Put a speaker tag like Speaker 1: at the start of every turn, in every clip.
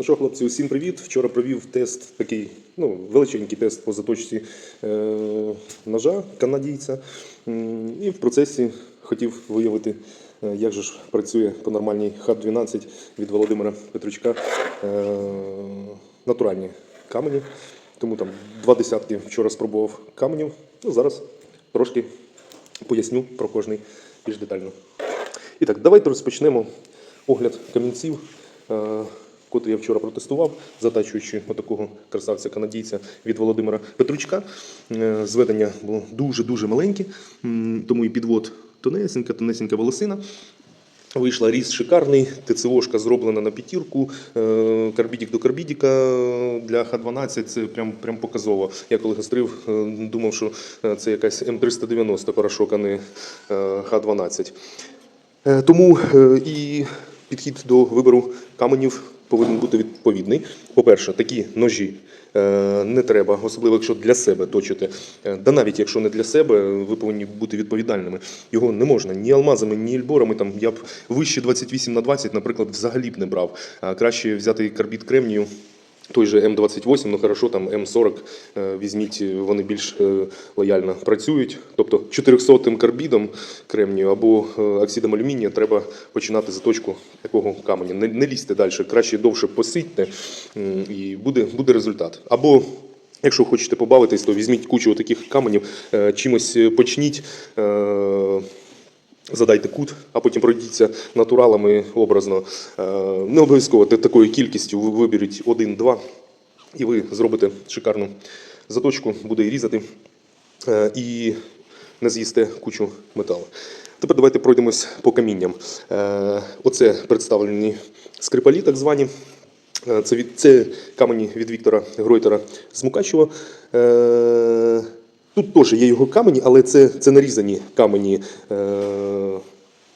Speaker 1: Ну що, хлопці, усім привіт. Вчора провів тест, такий ну, величенький тест по заточці е, ножа канадійця. І в процесі хотів виявити, е, як же ж працює по нормальній ХАТ-12 від Володимира Петручка. Е, натуральні камені. Тому там два десятки вчора спробував каменів. Ну, зараз трошки поясню про кожний більш детально. І так, давайте розпочнемо огляд камінців, е, котрий я вчора протестував, затачуючи отакого красавця-канадійця від Володимира Петручка. Е, Зведення було дуже-дуже маленьке, тому і підвод тонесенька, тонесенька волосина. Вийшла різ шикарний, ТЦОшка зроблена на п'ятірку, е, карбідік до карбідіка для Х-12 це прям, прям показово. Я коли гострив, е, думав, що це якась М390 порошок, а не е, Х-12. Е, Тому і підхід до вибору каменів повинен бути відповідний. По-перше, такі ножі е, не треба, особливо якщо для себе точите. Е, Да навіть якщо не для себе, ви повинні бути відповідальними. Його не можна ні алмазами, ні ельборами. Там я б вище 28 на 20, наприклад, взагалі б не брав. А краще взяти карбід кремнію. Той же М28, ну хорошо, там М40 е, візьміть, вони більш е, лояльно працюють. Тобто 400 карбідом кремнію або е, оксидом алюмінія треба починати заточку такого каменя. Не, не лізьте далі, краще довше посидьте і буде, буде результат. Або Якщо хочете побавитись, то візьміть кучу таких каменів, е, чимось почніть. Задайте кут, а потім пройдіться натуралами образно. Е, Не обов'язково такою кількістю ви виберіть один-два, і ви зробите шикарну заточку, буде і різати, е, і не з'їсте кучу металу. Тепер давайте пройдемось по камінням. Е, Оце представлені скрипалі, так звані. Це, від, це камені від Віктора Гройтера з Мукачева. Тут теж є його камені, але це, це нарізані камені е,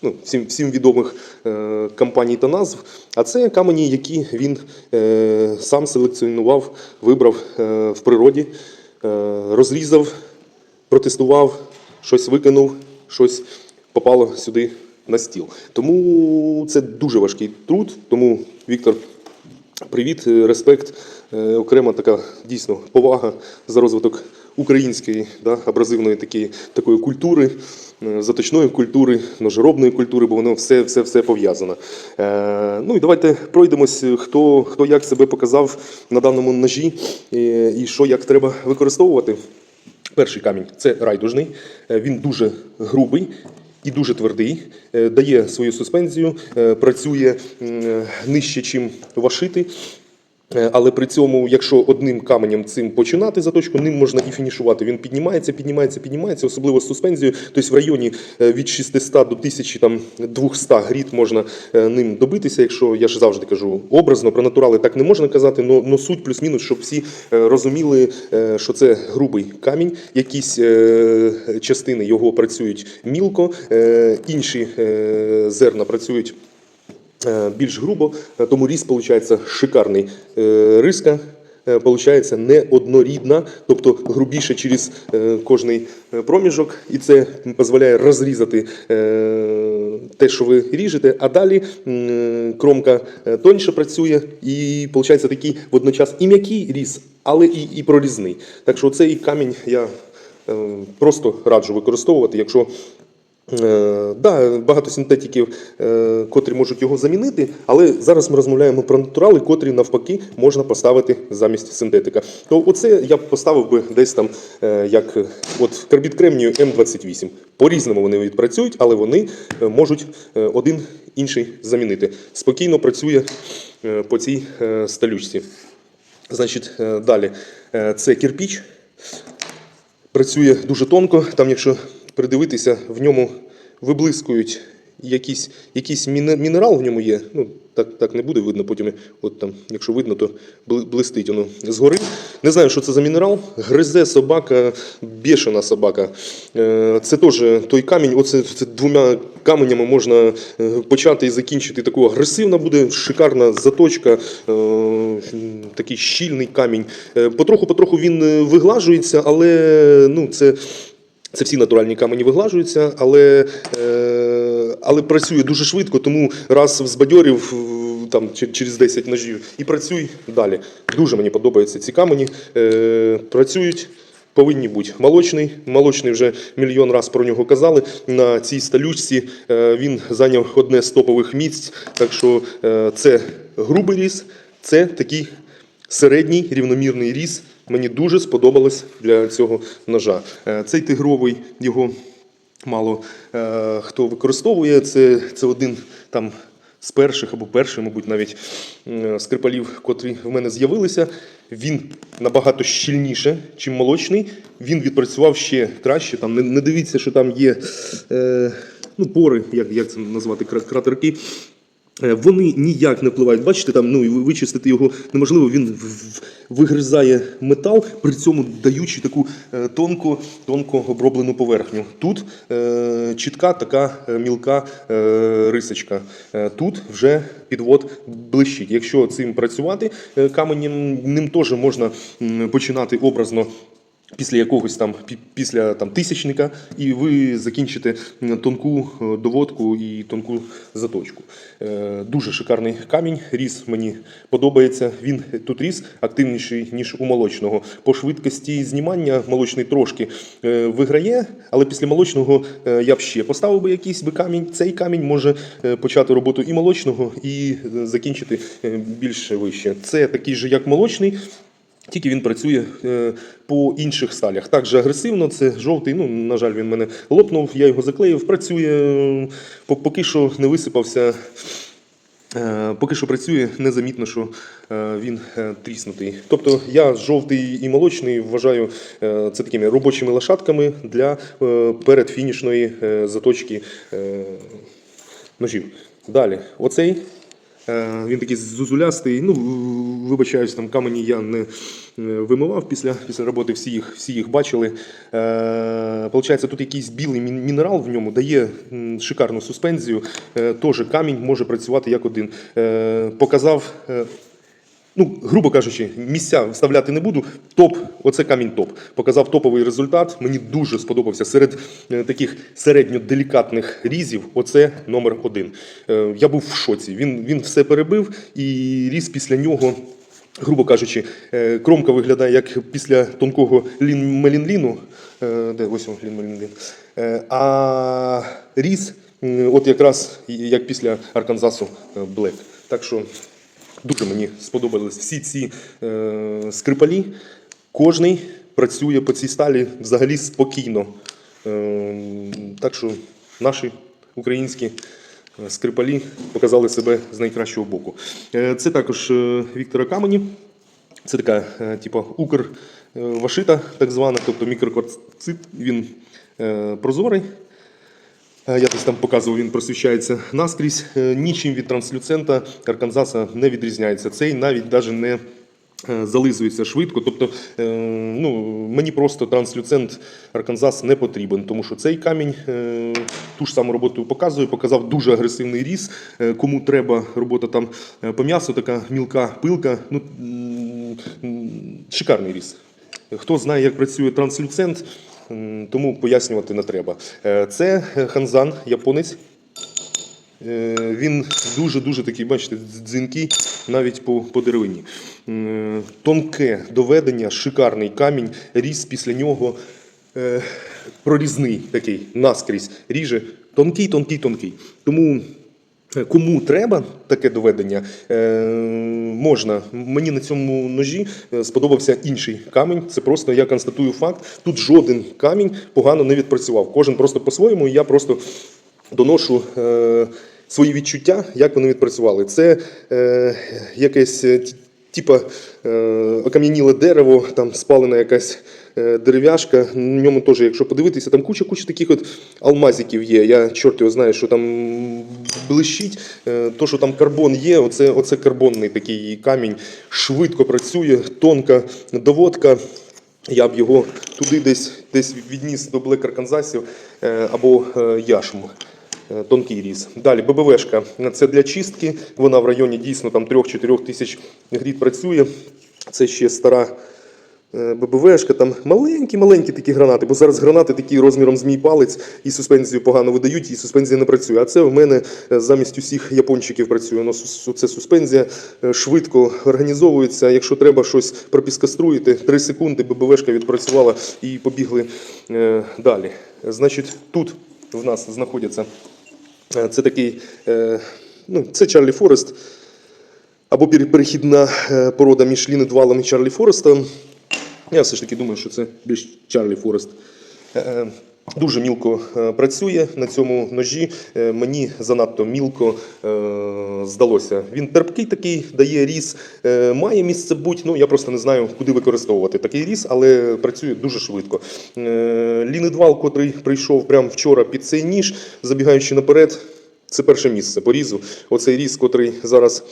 Speaker 1: ну, всім, всім відомих е, компаній та назв. А це камені, які він е, сам селекціонував, вибрав е, в природі, е, розрізав, протестував, щось викинув, щось попало сюди на стіл. Тому це дуже важкий труд. Тому Віктор Привіт, е, респект, е, окрема така дійсно повага за розвиток української да, абразивної такі, такої культури, е, заточної культури, ножеробної культури, бо воно все, все, все пов'язано. Е, ну і давайте пройдемось, хто, хто як себе показав на даному ножі е, і що як треба використовувати. Перший камінь це райдужний, Е, він дуже грубий. І дуже твердий, е, дає свою суспензію, е, працює нижче, ніж вашити. Е, Але при цьому, якщо одним каменем цим починати заточку, ним можна і фінішувати. Він піднімається, піднімається, піднімається, особливо з суспензією. Тобто в районі е, від 600 до 1200 гріт можна е, ним добитися. Якщо я ж завжди кажу образно, про натурали так не можна казати, але суть плюс-мінус, щоб всі розуміли, що це грубий камінь, якісь частини його працюють мілко, інші зерна працюють. Е, більш грубо, е, тому різ виходить шикарний. Е, Риска виходить неоднорідна, тобто грубіше через кожний проміжок, і це дозволяє розрізати те, що ви ріжете, а далі кромка тоньше працює, і виходить такий водночас і м'який різ, але і, і прорізний. Так що цей камінь я просто раджу використовувати, якщо Е, да, багато синтетиків, е, котрі можуть його замінити, але зараз ми розмовляємо про натурали, котрі навпаки можна поставити замість синтетика. То оце я б поставив би десь там, е, як от карбід кремнію М28. По-різному вони відпрацюють, але вони е, можуть е, один інший замінити. Спокійно працює по цій сталючці. Значить, далі це кірпіч працює дуже тонко. Там, якщо придивитися, в ньому виблискують якісь, якийсь мінерал в ньому є. Ну, так, так не буде видно, потім, от там, якщо видно, то блистить воно згори. Не знаю, що це за мінерал. Гризе собака, бешена собака. Е, Це теж той камінь, оце це двома каменями можна е, почати і закінчити. Таку агресивна буде, шикарна заточка, е, такий щільний камінь. Потроху-потроху він виглажується, але ну, це. Це всі натуральні камені виглажуються, але, е, але працює дуже швидко, тому раз взбадьорів, там через 10 ножів, і працюй далі. Дуже мені подобаються ці камені. Е, працюють. Повинні бути молочний. Молочний вже мільйон раз про нього казали. На цій сталючці е, він зайняв одне з топових місць. Так що це грубий різ, це такий середній рівномірний різ. Мені дуже сподобалось для цього ножа. Е, Цей тигровий його мало е, хто використовує. Це, це один там з перших або перший, мабуть, навіть е, скрипалів, котрі в мене з'явилися. Він набагато щільніше, чим молочний. Він відпрацював ще краще. Там не, не дивіться, що там є е, ну, пори, як, як це назвати, кра- кратерки. Е, Вони ніяк не впливають. Бачите, там ну вичистити його неможливо. Він вигризає метал, при цьому даючи таку е, тонко, тонко оброблену поверхню. Тут е, чітка така е, мілка е, рисочка. Тут вже підвод блищить. Якщо цим працювати каменем, ним теж можна починати образно після якогось там пі- після там тисячника, і ви закінчите тонку е, доводку і тонку заточку. Е, Дуже шикарний камінь. Різ мені подобається. Він тут різ активніший ніж у молочного. По швидкості знімання молочний трошки е, виграє, але після молочного е, я б ще поставив би якийсь би камінь. Цей камінь може е, почати роботу і молочного, і е, закінчити е, більш вище. Це такий же, як молочний. Тільки він працює е, по інших сталях. Так же агресивно, це жовтий. Ну, на жаль, він мене лопнув, я його заклеїв. Працює, поки що не висипався. Е, Поки що працює, незамітно, що е, він тріснутий. Тобто я жовтий і молочний вважаю це такими робочими лошадками для передфінішної заточки ножів. Далі, оцей Він такий зузулястий. Ну, вибачаюсь, там камені я не е, вимивав після, після роботи, всі їх, всі їх бачили. Е, Получається, тут якийсь білий мінерал в ньому дає шикарну суспензію. Е, камінь може працювати як один. Е, Показав. Ну, грубо кажучи, місця вставляти не буду. Топ, оце камінь топ. Показав топовий результат. Мені дуже сподобався. Серед е, таких середньоделікатних різів, оце номер один. Е, я був в шоці. Він, він все перебив і різ після нього. Грубо кажучи, е, кромка виглядає як після тонкого лін мелінліну. Е, Де ось він, лін мелінлін. Е, А різ, от якраз як після Арканзасу Блек. Так що Дуже мені сподобались всі ці е, скрипалі. Кожний працює по цій сталі взагалі спокійно. Е, так що наші українські е, скрипалі показали себе з найкращого боку. Е, це також е, Віктора Камені. Це така, е, типу, укр е, так звана, тобто мікрокварцит. Він е, прозорий. Е, Я десь там показував, він просвіщається наскрізь. Е, Нічим від транслюцента Арканзаса не відрізняється. Цей навіть даже не е, зализується швидко. Тобто, ну, мені просто транслюцент Арканзас не потрібен, тому що цей камінь ту ж саму роботу показує, показав дуже агресивний різ. Е, Кому треба робота там по м'ясу, така мілка пилка. Ну, шикарний різ. Хто знає, як працює транслюцент, тому пояснювати не треба. Е, Це ханзан, японець. Е, Він дуже-дуже такий, бачите, дзвінкий навіть по, по деревині. Тонке доведення, шикарний камінь, різ після нього е, прорізний такий, наскрізь ріже. Тонкий, тонкий, тонкий. Тому Кому треба таке доведення, е, можна. Мені на цьому ножі е, сподобався інший камінь. Це просто я констатую факт. Тут жоден камінь погано не відпрацював. Кожен просто по-своєму. і Я просто доношу е, свої відчуття, як вони відпрацювали. Це якесь. Типа окам'яніле дерево, там спалена якась дерев'яшка. На ньому теж, якщо подивитися, там куча куча таких от алмазиків є. Я чорт його знаю, що там блищить. Е, то, що там карбон є, оце, оце карбонний такий камінь. Швидко працює, тонка доводка. Я б його туди десь, десь відніс до Блек Арканзасів е, або е, яшму. Е, Тонкий різ. Далі ББВшка. Це для чистки. Вона в районі дійсно там 3-4 тисяч гріт працює. Це ще стара е, ББВшка, там маленькі-маленькі такі гранати, бо зараз гранати такі розміром з мій палець і суспензію погано видають, і суспензія не працює. А це в мене е, замість усіх япончиків працює. Ну, це суспензія е, швидко організовується. Якщо треба щось пропіскаструїти, 3 секунди ББВшка відпрацювала і побігли е, далі. Значить, тут в нас знаходяться е, це такий, е, ну, це Чарлі Форест або перехідна е, порода між лінедвалом і Чарлі Форестом. Я все ж таки думаю, що це більш Чарлі Форест. Е, е, Дуже мілко е, працює на цьому ножі. Мені занадто мілко здалося. Він терпкий такий, дає різ, е, має місце бути. Ну я просто не знаю, куди використовувати такий різ, але працює дуже швидко. Лінедвал, котрий прийшов прямо вчора під цей ніж, забігаючи наперед, це перше місце по різу. Оцей різ, котрий зараз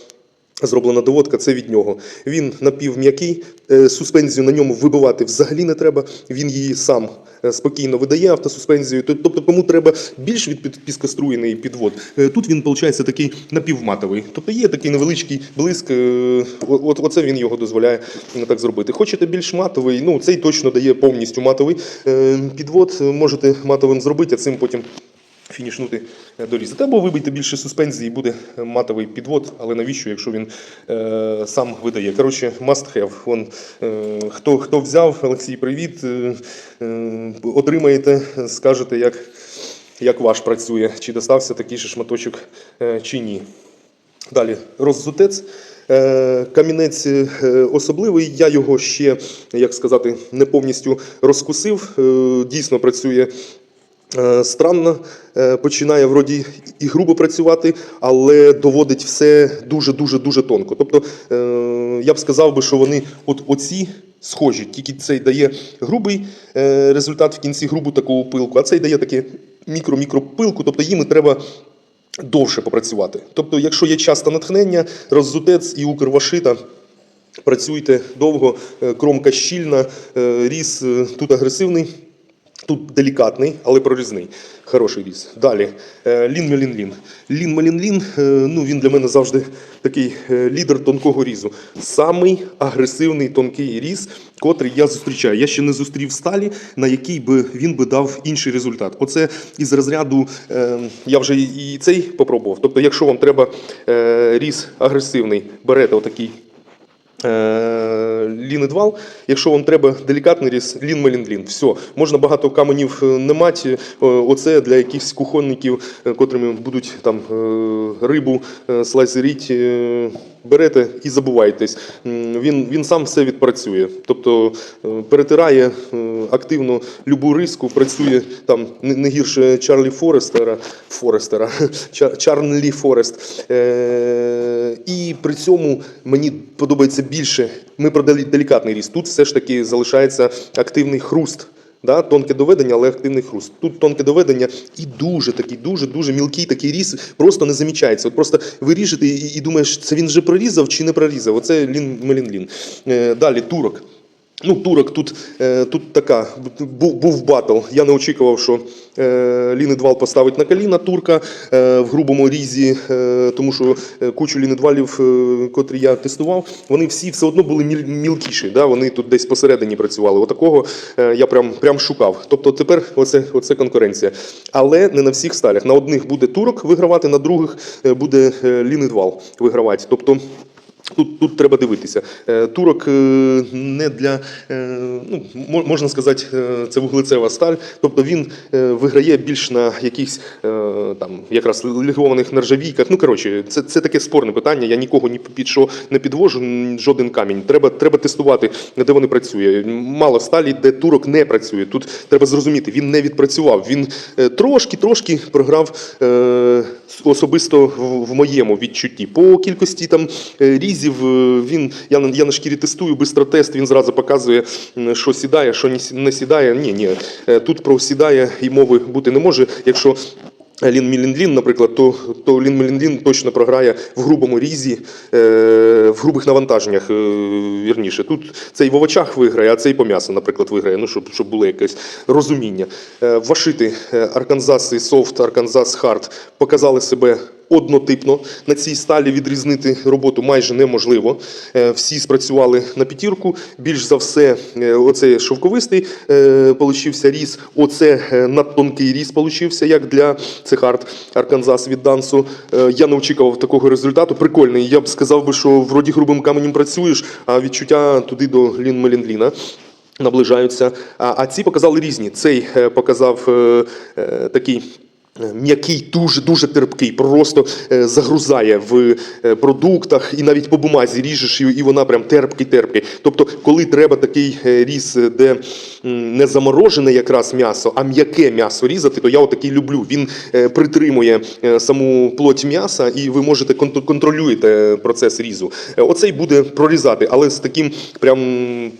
Speaker 1: Зроблена доводка, це від нього. Він напівм'який, е, суспензію на ньому вибивати взагалі не треба. Він її сам е, спокійно видає автосуспензію. Тобто, кому треба більш від піскоструєний підвод. Е, Тут він, виходить, такий напівматовий. Тобто є такий невеличкий блиск. От, оце він його дозволяє так зробити. Хочете більш матовий, ну цей точно дає повністю матовий підвод. Можете матовим зробити, а цим потім фінішнути е, дорізати. Або вибийте більше суспензії, буде матовий підвод, але навіщо, якщо він е, сам видає. Коротше, must have. Вон, е, хто, хто взяв, Олексій, привіт. Е, е, отримаєте, скажете, як, як ваш працює, чи достався такий же шматочок, е, чи ні. Далі роззутець. Е, Камінець особливий. Я його ще, як сказати, не повністю розкусив. Дійсно працює странно. Е, Починає вроді і грубо працювати, але доводить все дуже дуже дуже тонко. Тобто е, я б сказав би, що вони от оці. Схожі, тільки цей дає грубий е, результат в кінці грубу таку пилку, а цей дає таке мікро-мікро пилку, тобто їм треба довше попрацювати. Тобто, якщо є час та натхнення, роззутець і укрвашита. Працюйте довго, е, кромка щільна, е, е, тут агресивний, тут делікатний, але прорізний. Хороший різ. Далі. е, Лін Мелін Лін. Лін Мелін Лін, е, ну він для мене завжди такий е, лідер тонкого різу. Самий агресивний тонкий різ, котрий я зустрічаю. Я ще не зустрів сталі, на який би він би дав інший результат. Оце із розряду, я вже і цей попробував. Тобто, якщо вам треба різ агресивний, берете отакий лінедвал. Якщо вам треба делікатний різ, лін меліндлін. Все, можна багато каменів е, не мати. Е, Оце для якихось кухонників, е, котрими будуть там е, рибу е, е, Берете і забувайтесь. Він, він сам все відпрацює. Тобто е, перетирає е, активно любу риску, працює там не гірше Чарлі Форестера, Форестера, Чарлі Форест. Е, і при цьому мені подобається більше. Ми про делікатний ріст. Тут все ж таки залишається активний хруст. Да, тонке доведення, але активний хруст. Тут тонке доведення і дуже такий, дуже дуже мілкий такий різ, просто не замічається. От просто ви ріжете і, і думаєш, це він вже прорізав чи не прорізав. Оце лін мелін лін. Е, далі турок. Ну, турок тут, е, тут така, був, був батл. Я не очікував, що е, Лінедвал поставить на коліна турка е, в грубому різі, тому що кучу лінедвалів, котрі я тестував, вони всі все одно були мілкіші. Да? Вони тут десь посередині працювали. Отакого я прям, прям шукав. Тобто тепер оце, оце конкуренція. Але не на всіх сталях. На одних буде турок вигравати, на других буде лінедвал вигравати. Тобто Тут, тут треба дивитися. Е, Турок е, не для, е, ну, можна сказати, це вуглецева сталь. Тобто він виграє більш на якихось там якраз легованих нержавійках. Ну коротше, це, це таке спорне питання. Я нікого ні під що не підвожу, жоден камінь. Треба, треба тестувати, де вони працює. Мало сталі, де турок не працює. Тут треба зрозуміти, він не відпрацював. Він е, трошки, трошки програв особисто в, моєму відчутті. По кількості там е, різів е, він я на я на шкірі тестую, бистротэст, він зразу показує, що сідає, що не сідає. Ні, ні. Е, Тут про сідає і мови бути не може. Якщо Лін Мілінлін, наприклад, то, то Лін Мілінлін точно програє в грубому різі, е, в грубих навантаженнях, е, вірніше. Тут цей в овочах виграє, а цей по м'ясу, наприклад, виграє, ну, щоб, щоб було якесь розуміння. Е, Вашити е, Арканзас і Софт, Арканзас Хард показали себе однотипно. На цій сталі відрізнити роботу майже неможливо. Е, Всі спрацювали на п'ятірку. Більш за все, е, оце шовковистий е, получився ріс. Оце е, надтонкий ріс получився, як для це хард Арканзас від Дансу. Е, Я не очікував такого результату. Прикольний. Я б сказав би, що вроді грубим каменем працюєш, а відчуття туди до Лін Меліндліна. Наближаються. А, ці показали різні. Цей е, показав е, е, такий. Е, М'який, дуже дуже терпкий, просто е, загрузає в е, продуктах і навіть по бумазі ріжеш, і, вона прям терпкий, терпкий. Тобто, коли треба такий різ, де не заморожене якраз м'ясо, а м'яке м'ясо різати, то я отакий люблю. Він притримує саму плоть м'яса, і ви можете кон- контролюєте процес різу. Оцей буде прорізати, але з таким прям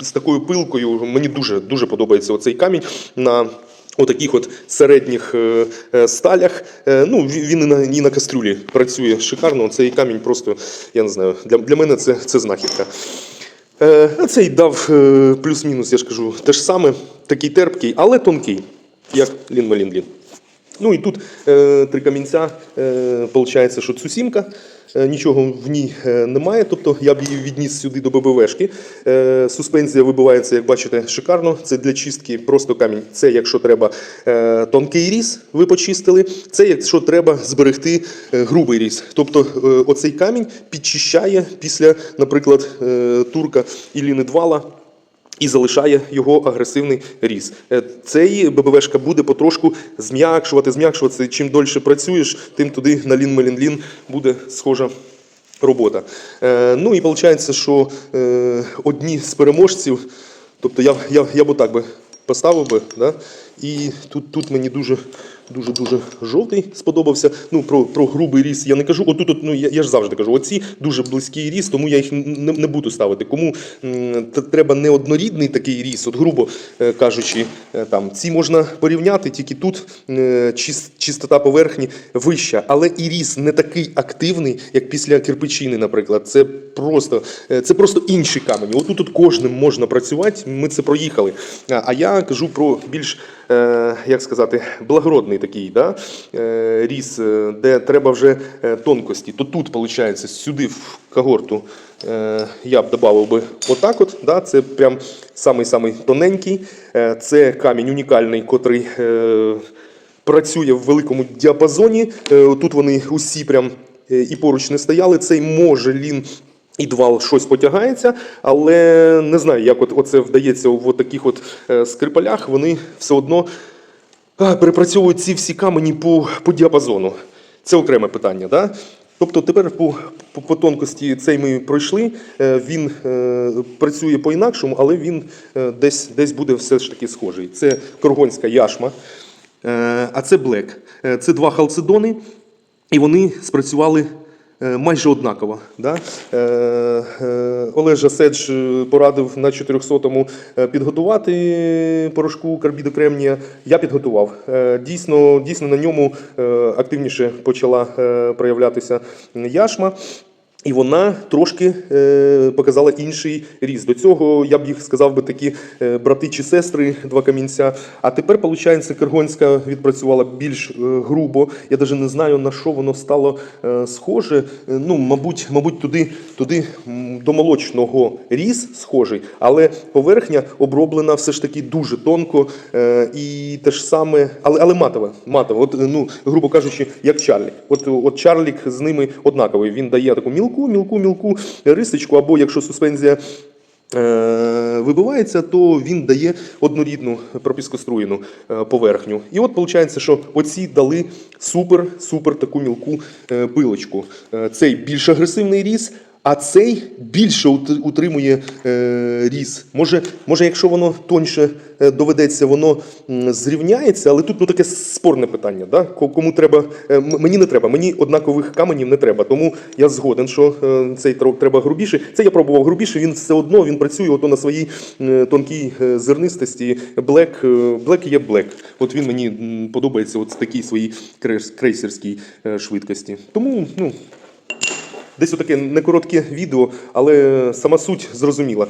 Speaker 1: з такою пилкою мені дуже дуже подобається оцей камінь на. Отаких от середніх е, е, сталях. Е, ну, він і на, і на кастрюлі працює шикарно. Цей камінь просто, я не знаю, для, для мене це, це знахідка. Цей дав плюс-мінус, я ж кажу, те ж саме, такий терпкий, але тонкий, як Лін Малін Лін. Ну і тут е, три камінця, е, виходить, що цусімка, е, нічого в ній е, немає, тобто я б її відніс сюди до ББВшки. Е, суспензія вибивається, як бачите, шикарно. Це для чистки просто камінь. Це якщо треба е, тонкий різ, ви почистили. Це якщо треба зберегти е, грубий різ. Тобто е, оцей камінь підчищає після, наприклад, е, турка і лінидвала і залишає його агресивний ріс. Е, Цей ББВшка буде потрошку зм'якшувати, зм'якшувати. Чим дольше працюєш, тим туди на лін мелін лін буде схожа робота. Е, Ну і виходить, що е, одні з переможців, тобто я, я, я б отак би поставив би, да? і тут, тут мені дуже. Дуже дуже жовтий сподобався. Ну про, про грубий ріс я не кажу. Отут, от, ну я, я ж завжди кажу, оці дуже близький ріс, тому я їх не, не буду ставити. Кому м, треба неоднорідний такий ріс, от грубо е, кажучи, е, там ці можна порівняти, тільки тут е, чис- чистота поверхні вища, але і ріс не такий активний, як після кирпичини, наприклад. Це просто е, це просто інші камені. Отут тут кожним можна працювати. Ми це проїхали. А а я кажу про більш е, як сказати, благородний такий да, е, ріс, е, де треба вже е, тонкості. То тут, виходить, сюди в когорту я б додав би отак от. Да, це прям самий-самий тоненький. Це камінь унікальний, котрий працює в великому діапазоні. Тут вони усі прям і поруч не стояли. Цей може лін і двал щось потягається, але не знаю, як от оце вдається в таких от скрипалях. Вони все одно перепрацьовують ці всі камені по, по діапазону. Це окреме питання. Да? Тобто тепер по, по, по тонкості цей ми пройшли. Е, Він е, працює по-інакшому, але він е, десь, десь буде все ж таки схожий. Це коргонська яшма, е, а це блек. Е, Це два халцедони, і вони спрацювали майже однаково. Да? Олег е, Олежа Седж е, порадив на 400-му е, підготувати порошку карбідокремнія. Я підготував. Е, Дійсно, дійсно на ньому е, активніше почала е, проявлятися яшма. І вона трошки е, показала інший ріст. До цього я б їх сказав би такі е, брати чи сестри, два камінця. А тепер, виходить, Киргонська відпрацювала більш е, грубо. Я навіть не знаю на що воно стало схоже. Ну, мабуть, мабуть, туди, туди до молочного ріс схожий, але поверхня оброблена все ж таки дуже тонко і те ж саме, але, але матове. матове. От, ну, грубо кажучи, як Чарлік. От, от Чарлік з ними однаковий. Він дає таку мілку, мілку, мілку рисочку, або якщо суспензія. е, Вибивається, то він дає однорідну пропіскоструєну е, поверхню. І от виходить, що оці дали супер, супер таку мілку е, пилочку. Цей більш агресивний ріс, а цей більше утримує е, ріс. Може, може, якщо воно тоньше е, доведеться, воно зрівняється, але тут ну, таке спорне питання. Да? Кому треба, е, мені не треба, мені однакових каменів не треба. Тому я згоден, що цей треба грубіше. Це я пробував грубіше, він все одно він працює ото на своїй тонкій зернистості. Блек, блек є блек. От він мені подобається от такій своїй крейсерській швидкості. Тому, ну. Десь отаке не коротке відео, але сама суть зрозуміла.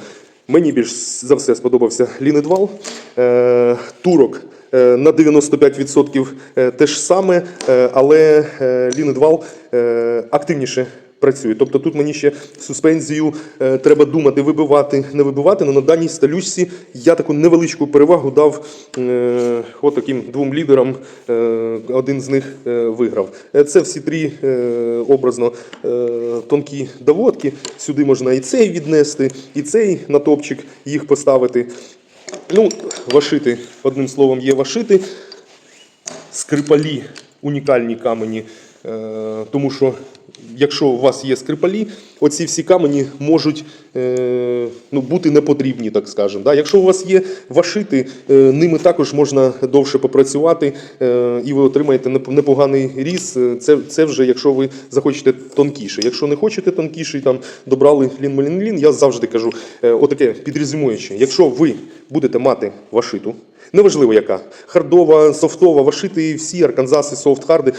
Speaker 1: Мені більш за все сподобався Лінедвал. Е, турок е, на 95% е, те ж саме, але лінедвал активніше працює. Тобто тут мені ще суспензію е, треба думати, вибивати, не вибивати. Але на даній сталючці я таку невеличку перевагу дав е, от таким двом лідерам. Е, один з них е, виграв. Е, Це всі три е, образно е, тонкі доводки. Сюди можна і цей віднести, і цей на топчик їх поставити. Ну, вашити, одним словом, є вашити. Скрипалі унікальні камені. Е, тому що якщо у вас є скрипалі, оці всі камені можуть е, ну, бути непотрібні, так скажемо. Да? Якщо у вас є вашити, е, ними також можна довше попрацювати, е, і ви отримаєте неп- непоганий різ. Е, Це, це вже якщо ви захочете тонкіше. Якщо не хочете тонкіший, там добрали лін-малін-лін, я завжди кажу, е, отаке підрезюмуюче. Якщо ви будете мати вашиту, Неважливо яка. Хардова, софтова, вашити, всі арканзаси, софт-харди,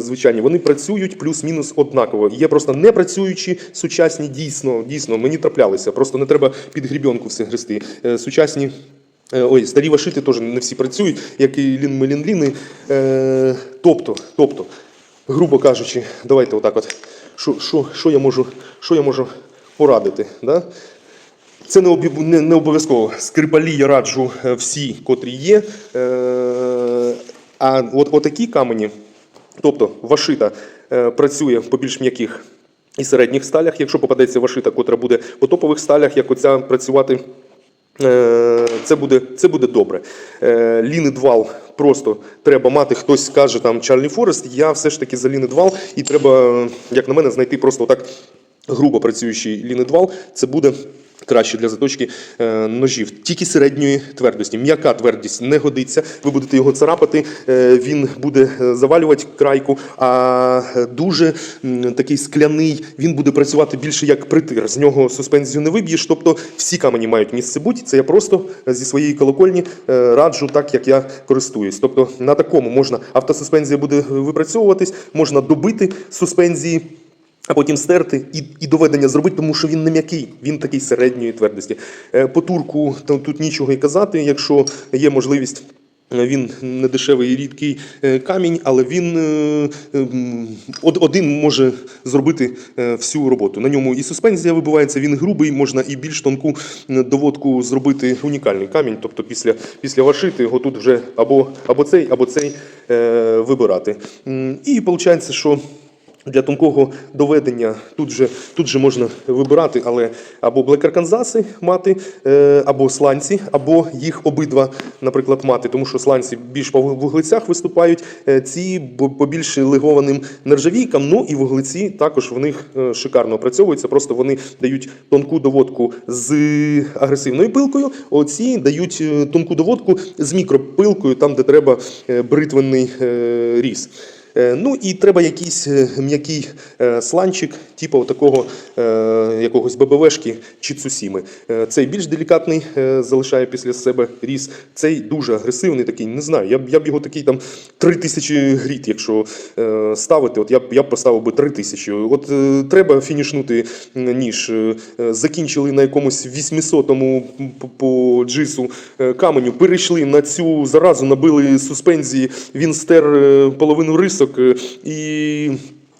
Speaker 1: звичайні, вони працюють плюс-мінус однаково. Є просто непрацюючі сучасні, дійсно, дійсно, мені траплялися. Просто не треба під грібенку все грести. Е, Сучасні. е, Ой, старі вашити теж не всі працюють, як і лін лін Е, тобто, тобто, грубо кажучи, давайте отак от. Що, що, що, я, можу, що я можу порадити? Да? Це не, обов'язково. Скрипалі я раджу е, всі, котрі є. Е, а от отакі камені, тобто вашита е, працює по більш м'яких і середніх сталях. Якщо попадеться вашита, котра буде по топових сталях, як оця працювати. Це буде, це буде добре. Лінидвал просто треба мати. Хтось скаже там Чарлі Форест. Я все ж таки за лінидвал, і треба, як на мене, знайти просто отак грубо працюючий лінидвал. Це буде краще для заточки е, ножів. Тільки середньої твердості. М'яка твердість не годиться. Ви будете його царапати, е, він буде е, завалювати крайку. А дуже такий скляний, він буде працювати більше як притир. З нього суспензію не виб'єш. Тобто всі камені мають місце бути. Це я просто зі своєї колокольні раджу так, як я користуюсь. Тобто на такому можна автосуспензія буде випрацьовуватись, можна добити суспензії. А потім стерти і, і доведення зробити, тому що він не м'який, він такий середньої твердості. Е, По турку там тут нічого і казати, якщо є можливість. Він не дешевий рідкий е, камінь, але він е, од- один може зробити всю роботу. На ньому і суспензія вибивається, він грубий, можна і більш тонку доводку зробити унікальний камінь. Тобто після, після вашити його тут вже або, або цей, або цей вибирати. І виходить, що для тонкого доведення тут же, тут же можна вибирати, але або блекарканзаси мати, е, або сланці, або їх обидва, наприклад, мати, тому що сланці більш по вуглецях виступають, е, ці бо- по більш легованим нержавійкам. Ну і вуглеці також в них е, шикарно опрацьовуються. Просто вони дають тонку доводку з агресивною пилкою. Оці дають тонку доводку з мікропилкою, там де треба бритвенний різ. Е, Ну і треба якийсь е, м'який е, сланчик, типу такого якогось ББВшки чи Цусіми. Цей більш делікатний залишає після себе різ. Цей дуже агресивний, такий, не знаю. Я б я б його такий там 3000 гріт, якщо ставити, от я б я б поставив би 3000. От треба фінішнути ніж. Закінчили на якомусь 800-му по, джису каменю, перейшли на цю заразу, набили суспензії, він стер половину рисок е, і.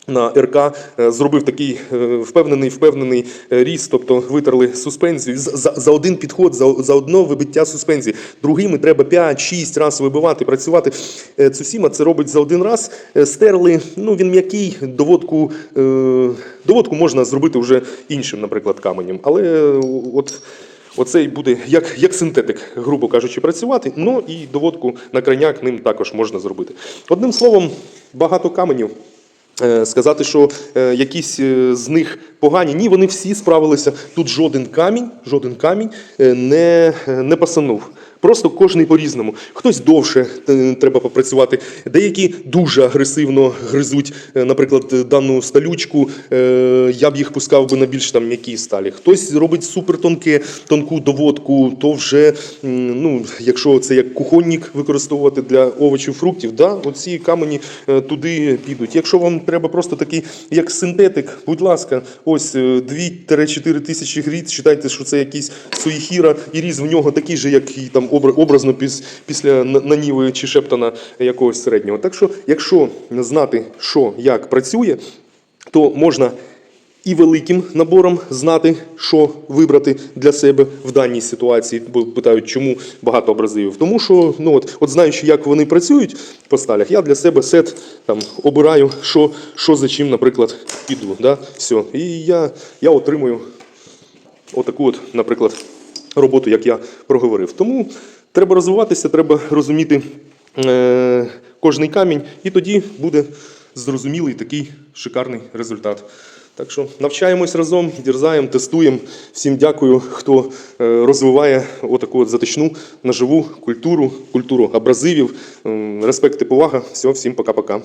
Speaker 1: На РК е, зробив такий е, впевнений, впевнений різ, тобто витерли суспензію за, за, один підход, за, за одно вибиття суспензії. Другими треба 5-6 разів вибивати, працювати. Цусіма це робить за один раз. Стерли, ну він м'який, доводку, доводку можна зробити вже іншим, наприклад, каменем. Але от. Оцей буде як, як синтетик, грубо кажучи, працювати. Ну і доводку на крайняк ним також можна зробити. Одним словом, багато каменів. Е, Сказати, що е, якісь е, з них погані, ні, вони всі справилися. Тут жоден камінь, жоден камінь е, не, не пасанув. Просто кожний по-різному. Хтось довше е, треба попрацювати, деякі дуже агресивно гризуть, е, наприклад, дану сталючку. е, Я б їх пускав би на більш там м'які сталі. Хтось робить супертонке, тонку доводку, то вже, ну, якщо це як кухонник використовувати для овочів, фруктів, да, оці камені е, туди підуть. Якщо вам треба просто такий як синтетик, будь ласка, ось е, 2-4 тисячі гріт. Читайте, що це якийсь суїхіра, і різ в нього такий же, як і там образно піс- після на- наніви чи шептана якогось середнього. Так що, якщо знати, що як працює, то можна і великим набором знати, що вибрати для себе в даній ситуації. Бо питають, чому багато абразивів. Тому що, ну от, от знаючи, як вони працюють по сталях, я для себе сет там обираю, що, що за чим, наприклад, піду. Да? Все. І я, я отримую отаку, от, наприклад, роботу, як я проговорив. Тому треба розвиватися, треба розуміти е, кожний камінь, і тоді буде зрозумілий такий шикарний результат. Так що навчаємось разом, дерзаємо, тестуємо. Всім дякую, хто е, розвиває отаку от затишну наживу культуру, культуру абразивів. Респект і повага. Все, всім пока-пока.